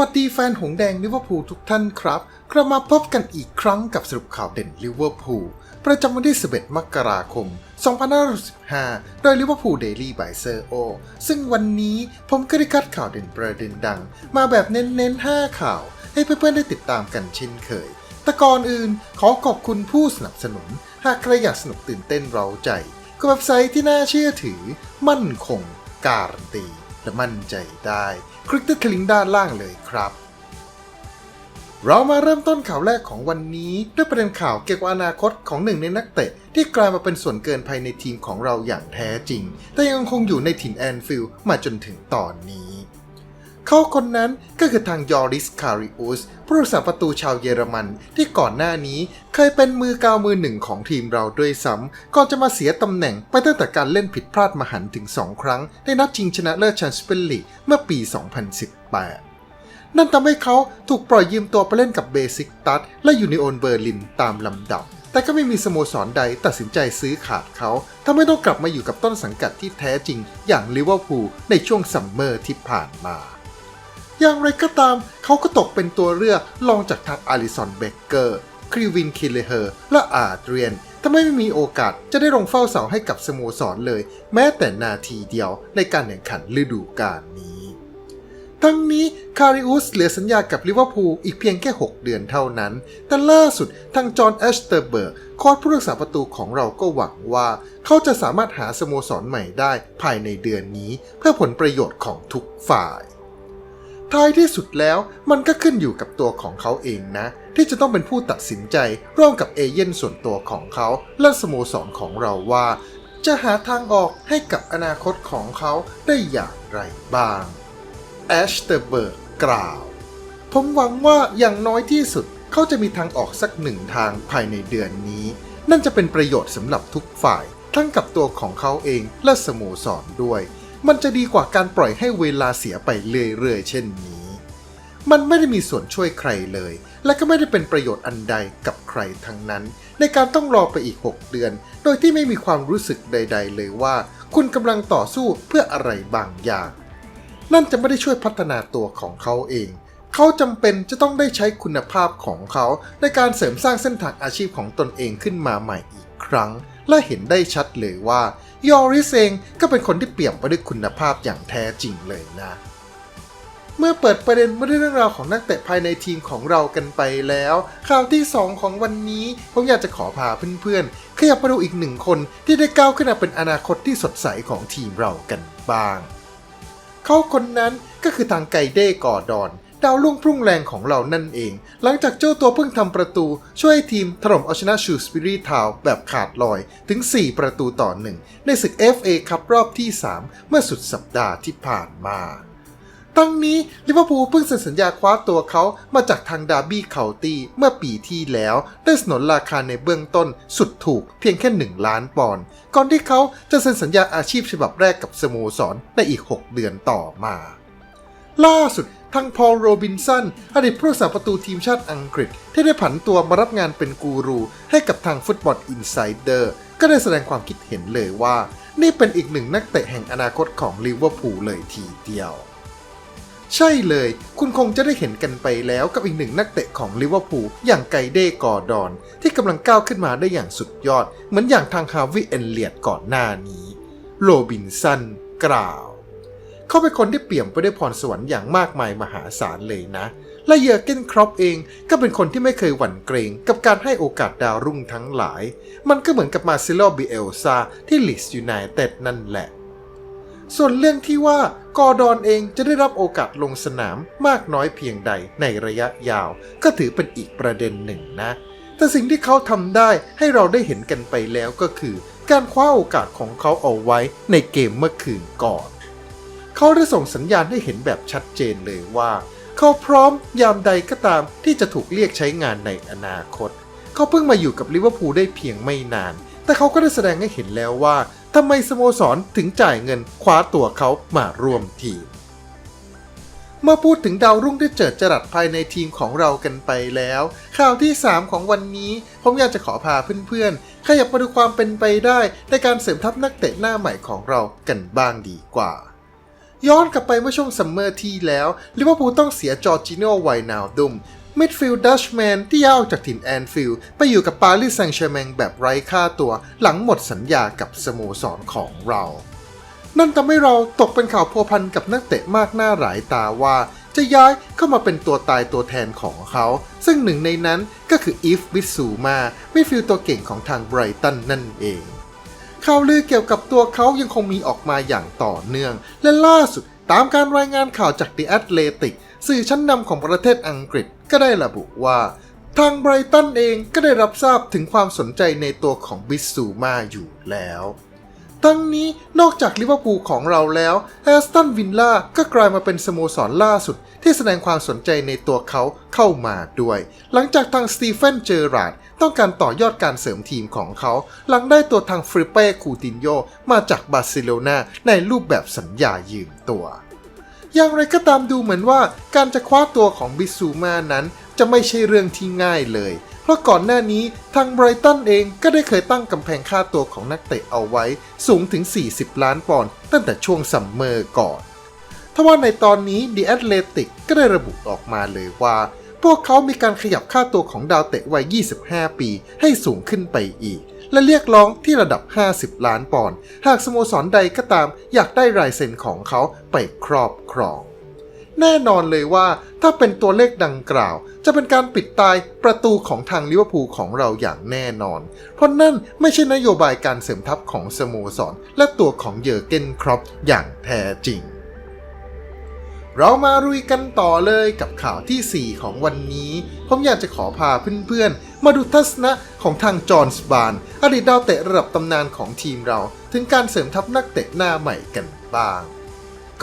สวัสดีแฟนหงแดงลิเวอร์พูลทุกท่านครับกลับมาพบกันอีกครั้งกับสรุปข่าวเด่นลิเวอร์พูลประจำวันที่ 11 มกราคม 2565 โดยลิเวอร์พูลเดลี่บายเซอร์โอ ซึ่งวันนี้ผมก็ได้คัดข่าวเด่นประเด็นดัง มาแบบเน้นๆ 5 ข่าว ให้เพื่อนๆ ได้ติดตามกันเช่นเคย แต่ก่อนอื่นขอขอบคุณผู้สนับสนุน หากใครอยากสนุกตื่นเต้นเร้าใจก็เว็บไซต์ที่น่าเชื่อถือ มั่นคง การันตีและมั่นใจได้ คลิกที่ลิงก์ด้านล่างเลยครับ เรามาเริ่มต้นข่าวแรกของวันนี้ ด้วยประเด็นข่าวเกี่ยวกับอนาคตของหนึ่งในนักเตะ ที่กลายมาเป็นส่วนเกินภายในทีมของเราอย่างแท้จริง แต่ยังคงอยู่ในถิ่นแอนฟิลด์มาจนถึงตอนนี้ เขาคนนั้นก็คือทางยอริสคาริอุสผู้รักษาประตูชาวเยอรมัน ที่ก่อนหน้านี้เคยเป็นมือกาวมือหนึ่งของทีมเราด้วยซ้ำก่อนจะมาเสียตำแหน่งไปตั้งแต่การเล่นผิดพลาดมหันถึง 2 ครั้ง ในนัดชิงชนะเลิศแชมเปี้ยนส์ลีกเมื่อปี 2018นั่นทำให้เขาถูกปล่อยยืมตัวไปเล่นกับเบซิกตัสและยูนิโอนเบอร์ลินตามลำดับ แต่ก็ไม่มีสโมสรใดตัดสินใจซื้อขาดเขาทำให้ต้องกลับมาอยู่กับต้นสังกัดที่แท้จริงอย่างลิเวอร์พูลในช่วงซัมเมอร์ที่ผ่านมา อย่างไรก็ตามเขาก็ตกเป็นตัวเลือกรองจากทางอาริสันเบเกอร์ครีวินคิเลเฮอร์ และอาเดรียนทำให้ไม่มีโอกาสจะได้ลงเฝ้าเสาให้กับสโมสรเลย แม้แต่นาทีเดียวในการแข่งขันฤดูกาลนี้ ทั้งนี้คาริอุสเหลือสัญญากับลิเวอร์พูลอีกเพียงแค่ 6 เดือนเท่านั้น แต่ล่าสุดทางจอห์นแอชเตอร์เบิร์กโค้ชผู้รักษาประตูของเราก็หวังว่า เขาจะสามารถหาสโมสรใหม่ได้ภายในเดือนนี้เพื่อผลประโยชน์ของทุกฝ่าย ท้ายที่สุดแล้วมันก็ขึ้นอยู่กับตัวของเขาเองนะ ที่จะต้องเป็นผู้ตัดสินใจร่วมกับเอเย่นส่วนตัวของเขาและสโมสรของเราว่า จะหาทางออกให้กับอนาคตของเขาได้อย่างไรบ้างแอชเตอร์เบิร์กกล่าว ผมหวังว่าอย่างน้อยที่สุดเขาจะมีทางออกสักหนึ่งทางภายในเดือนนี้ นั่นจะเป็นประโยชน์สำหรับทุกฝ่าย ทั้งกับตัวของเขาเองและสโมสรด้วย มันจะดีกว่าการปล่อยให้เวลาเสียไปเรื่อยๆ เช่นนี้ มันไม่ได้มีส่วนช่วยใครเลย และก็ไม่ได้เป็นประโยชน์อันใดกับใครทั้งนั้น ในการต้องรอไปอีก 6 เดือน โดยที่ไม่มีความรู้สึกใด ๆ เลยว่า คุณกำลังต่อสู้เพื่ออะไรบางอย่าง นั่นจะไม่ได้ช่วยพัฒนาตัวของเขาเองเขาจำเป็นจะต้องได้ใช้คุณภาพของเขา ในการเสริมสร้างเส้นทางอาชีพของตนเองขึ้นมาใหม่อีกครั้ง และเห็นได้ชัดเลยว่า ยอริสเองก็เป็นคนที่เปี่ยมไปด้วยคุณภาพอย่างแท้จริงเลยนะ เมื่อเปิดประเด็นมาด้วยเรื่องราวของนักเตะภายในทีมของเรากันไปแล้ว ข่าวที่ 2 ของวันนี้ ผมอยากจะขอพาเพื่อนๆขยับมาดูอีกหนึ่งคนที่ได้ก้าวขึ้นมาเป็นอนาคตที่สดใสของทีมเรากันบ้าง เขาคนนั้นก็คือทางไกเด้กอดอน ดาวรุ่งพุ่งแรงของเรานั่นเอง หลังจากเจ้าตัวเพิ่งทำประตู ช่วยให้ทีมถล่มเอาชนะชูสปิริทาวแบบขาดลอยถึง 4 ประตูต่อหนึ่งในศึก FA คัพรอบที่ 3 เมื่อสุดสัปดาห์ที่ผ่านมาตั้งนี้ลิเวอร์พูลเพิ่งเซ็นสัญญาคว้าตัวเขามาจากทางดาร์บี้เคาตี้เมื่อปีที่แล้วได้สนนราคาในเบื้องต้นสุดถูกเพียงแค่ 1 ล้านปอนด์ก่อนที่เขาจะเซ็นสัญญาอาชีพฉบับแรกกับสโมสรในอีก 6 เดือนต่อมา ล่าสุด ทางพอลโรบินสันอดีตผู้รักษาประตูทีมชาติอังกฤษ ที่ได้ผันตัวมารับงานเป็นกูรู ให้กับทางฟุตบอลอินไซเดอร์ก็ได้แสดงความคิดเห็นเลยว่า นี่เป็นอีกหนึ่งนักเตะแห่งอนาคตของลิเวอร์พูลเลยทีเดียว ใช่เลย คุณคงจะได้เห็นกันไปแล้วกับอีกหนึ่งนักเตะของลิเวอร์พูลอย่างไกเด้กอร์ดอน ที่กำลังก้าวขึ้นมาได้อย่างสุดยอด เหมือนอย่างทางฮาวิเอนเลียดก่อนหน้านี้ โรบินสันกล่าว เขาเป็นคนที่เปี่ยมไปด้วยพรสวรรค์อย่างมากมายมหาศาลเลยนะ และเยอร์เกนครอปเองก็เป็นคนที่ไม่เคยหวั่นเกรงกับการให้โอกาสดาวรุ่งทั้งหลาย มันก็เหมือนกับมาซิโลบิเอลซาที่ลิสยูไนเต็ดนั่นแหละ ส่วนเรื่องที่ว่ากอร์ดอนเองจะได้รับโอกาสลงสนามมากน้อยเพียงใดในระยะยาว ก็ถือเป็นอีกประเด็นหนึ่งนะ แต่สิ่งที่เขาทำได้ให้เราได้เห็นกันไปแล้วก็คือ การคว้าโอกาสของเขาเอาไว้ในเกมเมื่อคืนก่อน เขาได้ส่งสัญญาณให้เห็นแบบชัดเจนเลยว่า เขาพร้อมยามใดก็ตามที่จะถูกเรียกใช้งานในอนาคต เขาเพิ่งมาอยู่กับลิเวอร์พูลได้เพียงไม่นาน แต่เขาก็ได้แสดงให้เห็นแล้วว่าทำไมสโมสรถึงจ่ายเงินคว้าตัวเขามาร่วมทีมเมื่อพูดถึงดาวรุ่งที่เจิดจรัสภายในทีมของเรากันไปแล้ว ข่าวที่ 3 ของวันนี้ ผมอยากจะขอพาเพื่อนๆ ขยับมาดูความเป็นไปได้ในการเสริมทัพนักเตะหน้าใหม่ของเรากันบ้างดีกว่า ย้อนกลับไปเมื่อช่วงซัมเมอร์ที่แล้วลิเวอร์พูลต้องเสียจอร์จิโนไวนาลดุมมิดฟิลด์ดัชแมนที่ย้ายออกจากถิ่นแอนฟิลด์ไปอยู่กับปารีสแซงต์แชร์แมงแบบไร้ค่าตัว หลังหมดสัญญากับสโมสรของเรา นั่นทำให้เราตกเป็นข่าวพัวพันกับนักเตะมากหน้าหลายตาว่า จะย้ายเข้ามาเป็นตัวตายตัวแทนของเขา ซึ่งหนึ่งในนั้นก็คืออีฟบิสูมามิดฟิลด์ตัวเก่งของทางไบรตันนั่นเอง ข่าวลือเกี่ยวกับตัวเขายังคงมีออกมาอย่างต่อเนื่อง และล่าสุดตามการรายงานข่าวจาก The Athletic สื่อชั้นนำของประเทศอังกฤษก็ได้ระบุว่า ทางไบรตันเองก็ได้รับทราบถึงความสนใจในตัวของบิสซูมาอยู่แล้ว ทั้งนี้นอกจากลิเวอร์พูลของเราแล้วแอสตันวินล่าก็กลายมาเป็นสโมสรล่าสุด ที่แสดงความสนใจในตัวเขาเข้ามาด้วย หลังจากทางสตีเฟนเจอราร์ดต้องการต่อยอดการเสริมทีมของเขา หลังได้ตัวทางฟริเป้คูตินโยมาจากบาร์เซโลนาในรูปแบบสัญญายืมตัว อย่างไรก็ตามดูเหมือนว่าการจะคว้าตัวของบิซูมานั้นจะไม่ใช่เรื่องที่ง่ายเลย ราะก่อนหน้านี้ทางไบรตันเองก็ได้เคยตั้งกำแพงค่าตัวของนักเตะเอาไว้สูงถึง 40 ล้านปอนด์ตั้งแต่ช่วงซัมเมอร์ก่อนทว่าในตอนนี้ The Athletic ก็ได้ระบุออกมาเลยว่า พวกเขามีการขยับค่าตัวของดาวเตะวัย 25 ปีให้สูงขึ้นไปอีก และเรียกร้องที่ระดับ 50 ล้านปอนด์หากสโมสรใดก็ตามอยากได้รายเซ็นของเขาไปครอบครอง แน่นอนเลยว่าถ้าเป็นตัวเลขดังกล่าว จะเป็นการปิดตายประตูของทางลิเวอร์พูลของเราอย่างแน่นอน เพราะนั่นไม่ใช่นโยบายการเสริมทัพของสโมสร และตัวของเยอร์เกนครอปอย่างแท้จริง เรามารุยกันต่อเลยกับข่าวทีสี่ 4 ของวันนี้ ผมอยากจะขอพาเพื่อนๆ มาดูทัศนะของทางจอห์นสบานอดีตดาวเตะระดับตำนานของทีมเรา ถึงการเสริมทัพนักเตะหน้าใหม่กันบ้าง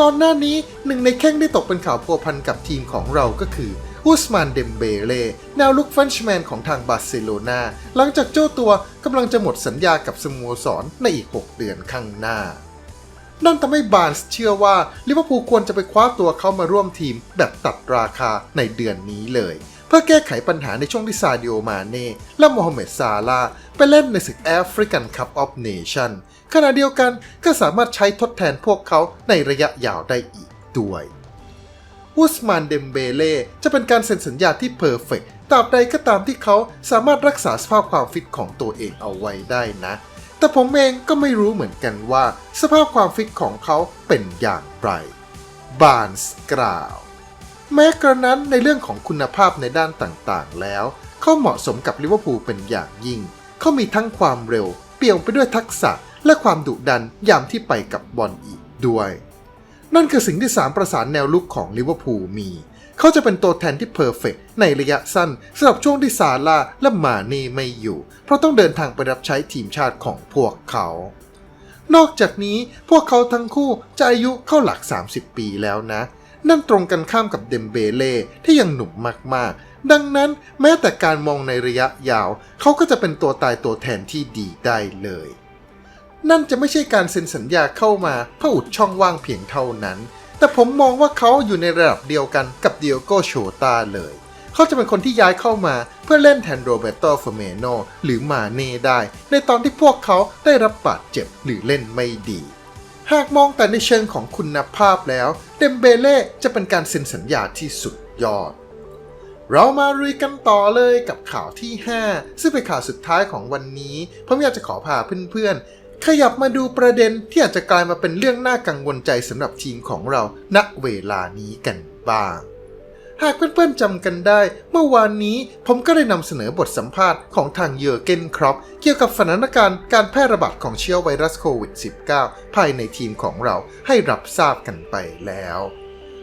ก่อนหน้านี้หนึ่งในแข้งได้ตกเป็นข่าวพัวพันกับทีมของเราก็คืออุสมานเดมเบเล่แนวลุกเฟรนช์แมนของทางบาร์เซโลนาหลังจากเจ้าตัวกำลังจะหมดสัญญากับสโมสรในอีก 6 เดือนข้างหน้า นั่นทำให้บาร์นส์เชื่อว่าลิเวอร์พูลควรจะไปคว้าตัวเขามาร่วมทีมแบบตัดราคาในเดือนนี้เลย พื่อแก้ไขปัญหาในช่วงที่ซาดิโอมาเน่และโมฮัมเหม็ดซาลาไปเล่นในศึกแอฟริกันคัพออฟเนชั่นขณะเดียวกันก็สามารถใช้ทดแทนพวกเขาในระยะยาวได้อีกด้วยอุสมานเดมเบเล่จะเป็นการเซ็นสัญญาที่เพอร์เฟกต์ตราบใดก็ตามที่เขาสามารถรักษาสภาพความฟิตของตัวเองเอาไว้ได้นะ แต่ผมเองก็ไม่รู้เหมือนกันว่า สภาพความฟิตของเขาเป็นอย่างไรบาร์นส์กล่าว แม้กระนั้นในเรื่องของคุณภาพในด้านต่างๆ แล้ว เขาเหมาะสมกับลิเวอร์พูลเป็นอย่างยิ่ง เขามีทั้งความเร็ว เปี่ยมไปด้วยทักษะและความดุดันยามที่ไปกับบอลอีกด้วย นั่นคือสิ่งที่สามประสานแนวลุกของลิเวอร์พูลมี เขาจะเป็นตัวแทนที่เพอร์เฟกในระยะสั้นสำหรับช่วงที่ซาร่าและมาเน่ไม่อยู่ เพราะต้องเดินทางไปรับใช้ทีมชาติของพวกเขา นอกจากนี้พวกเขาทั้งคู่จะอายุเข้าหลัก 30 ปีแล้วนะ นั่นตรงกันข้ามกับเดมเบเล่ที่ยังหนุ่มมากๆ ดังนั้นแม้แต่การมองในระยะยาว เขาก็จะเป็นตัวตายตัวแทนที่ดีได้เลย นั่นจะไม่ใช่การเซ็นสัญญาเข้ามาเพื่ออุดช่องว่างเพียงเท่านั้น แต่ผมมองว่าเขาอยู่ในระดับเดียวกันกับเดียโกโชตาเลย เขาจะเป็นคนที่ย้ายเข้ามาเพื่อเล่นแทนโรเบโตเฟเมโนหรือมาเน่ได้ ในตอนที่พวกเขาได้รับบาดเจ็บหรือเล่นไม่ดี หากมองแต่ในเชิงของคุณภาพแล้ว เดมเบเล่จะเป็นการเซ็นสัญญาที่สุดยอด เรามารุยกันต่อเลยกับข่าวที่ 5 ซึ่งเป็นข่าวสุดท้ายของวันนี้ผมอยากจะขอพาเพื่อนๆ ขยับมาดูประเด็นที่อาจจะกลายมาเป็นเรื่องน่ากังวลใจสำหรับทีมของเราณเวลานี้กันบ้าง หากเพื่อนๆจำกันได้ เมื่อวานนี้ผมก็ได้นำเสนอบทสัมภาษณ์ของทางเยอร์เกนครอปเกี่ยวกับสถานการณ์การแพร่ระบาดของเชื้อไวรัสโควิด -19 ภายในทีมของเราให้รับทราบกันไปแล้ว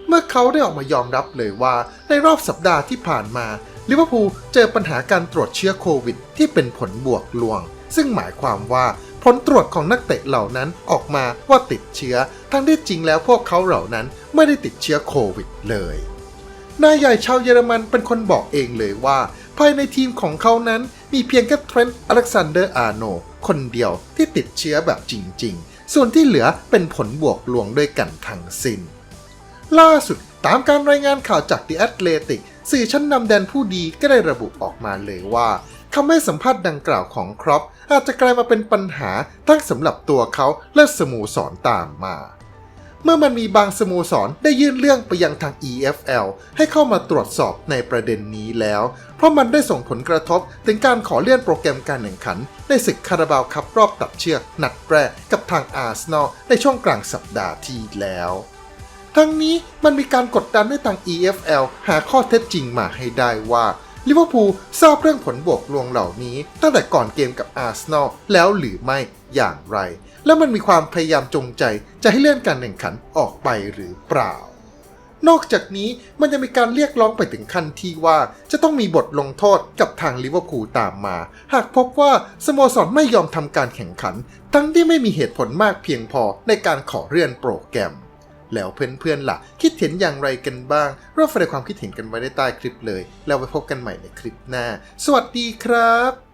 เมื่อเขาได้ออกมายอมรับเลยว่าในรอบสัปดาห์ที่ผ่านมาลิเวอร์พูลเจอปัญหาการตรวจเชื้อโควิด ที่เป็นผลบวกลวง ซึ่งหมายความว่าผลตรวจของนักเตะเหล่านั้นออกมาว่าติดเชื้อ ทั้งที่จริงแล้วพวกเขาเหล่านั้นไม่ได้ติดเชื้อโควิดเลย นายใหญ่ชาวเยอรมันเป็นคนบอกเองเลยว่า ภายในทีมของเขานั้นมีเพียงแค่เทรนต์อเล็กซานเดอร์อาโนคนเดียวที่ติดเชื้อแบบจริง ๆ ส่วนที่เหลือเป็นผลบวกลวงด้วยกันทั้งสิ้น ล่าสุดตามการรายงานข่าวจาก The Athletic สื่อชั้นนำแดนผู้ดีก็ได้ระบุออกมาเลยว่าคำให้สัมภาษณ์ดังกล่าวของครอปอาจจะกลายมาเป็นปัญหาทั้งสำหรับตัวเขาและสโมสรตามมา เมื่อมันมีบางสโมสรได้ยื่นเรื่องไปยังทาง EFL ให้เข้ามาตรวจสอบในประเด็นนี้แล้ว เพราะมันได้ส่งผลกระทบถึงการขอเลื่อนโปรแกรมการแข่งขัน ในศึกคาราบาวคัพรอบตัดเชือกนัดแรกกับทางอาร์เซนอลในช่วงกลางสัปดาห์ที่แล้วทั้งนี้มันมีการกดดันให้ทาง EFL หาข้อเท็จจริงมาให้ได้ว่า ลิเวอร์พูลทราบเรื่องผลบวกลวงเหล่านี้ ตั้งแต่ก่อนเกมกับอาร์เซนอลแล้วหรือไม่อย่างไร และมันมีความพยายามจงใจจะให้เลื่อนการแข่งขันออกไปหรือเปล่า นอกจากนี้มันยังมีการเรียกร้องไปถึงขั้นที่ว่าจะต้องมีบทลงโทษกับทางลิเวอร์พูลตามมา หากพบว่าสโมสรไม่ยอมทำการแข่งขัน ทั้งที่ไม่มีเหตุผลมากเพียงพอในการขอเลื่อนโปรแกรม แล้วเพื่อนๆล่ะ คิดเห็นอย่างไรกันบ้างร่วมแสดงความคิดเห็นกันไว้ได้ใต้คลิปเลย แล้วไปพบกันใหม่ในคลิปหน้า สวัสดีครับ